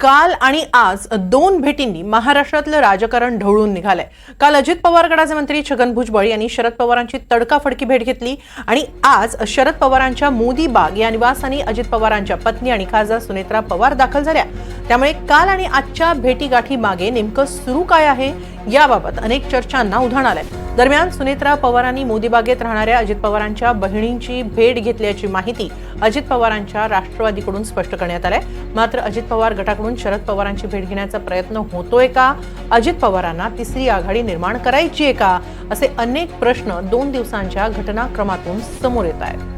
काल आणि आज दोन भेटींनी महाराष्ट्रातलं राजकारण ढवळून निघालंय. काल अजित पवार गटाचे मंत्री छगन भुजबळ यांनी शरद पवारांची तडकाफडकी भेट घेतली आणि आज शरद पवारांच्या मोदी बाग या निवासाने अजित पवारांच्या पत्नी आणि खासदार सुनेत्रा पवार दाखल झाल्या. त्यामुळे काल आणि आजच्या भेटीगाठी मागे नेमकं सुरू काय आहे याबाबत अनेक चर्चांना उधाण आलंय. दरम्यान सुनेत्रा पवारांनी मोदीबागेत राहणाऱ्या अजित पवारांच्या बहिणींची भेट घेतल्याची माहिती अजित पवारांच्या राष्ट्रवादीकडून स्पष्ट करण्यात आलंय. मात्र अजित पवार गटाकडून शरद पवारांची भेट घेण्याचा प्रयत्न होतोय का? अजित पवारांना तिसरी आघाडी निर्माण करायची आहे का? असे अनेक प्रश्न दोन दिवसांच्या घटनाक्रमातून समोर येत आहेत.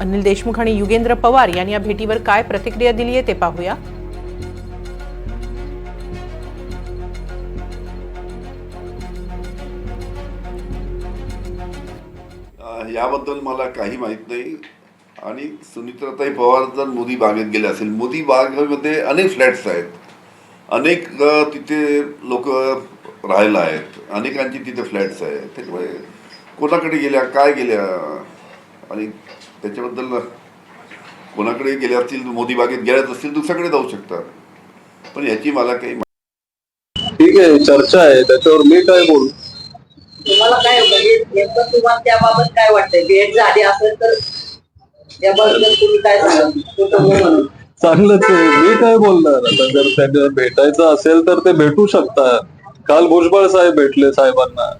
अनिल देशमुख आणि युगेंद्र पवार यांनी या भेटीवर काय प्रतिक्रिया दिली आहे ते पाहूया. याबद्दल मला काही माहीत नाही. आणि सुनित्राताई पवार जर मोदी बागेत गेले असेल मोदी बागेमध्ये अनेक फ्लॅट्स आहेत. अनेक तिथे लोक राहायला आहेत. अनेकांची तिथे फ्लॅट्स आहेत. त्याच्यामुळे कोणाकडे गेल्या काय गेल्या? आणि त्याच्याबद्दल कोणाकडे गेल्या असतील मोदी बागेत गेल्याच असतील दुसऱ्याकडे जाऊ शकतात. पण याची मला काही ठीक आहे चर्चा आहे. त्याच्यावर मी काय बोलू? तुम्हाला काय म्हणजे नेमकं तुम्हाला त्याबाबत काय वाटतंय? भेट झाली असेल तर त्याबद्दल तुम्ही काय सांगाल? कुटुंब म्हणून चांगलंच आहे. मी काय बोलणार? आता जर त्यांना भेटायचं असेल तर ते भेटू शकतात. काल भुजबळ साहेब भेटले साहेबांना.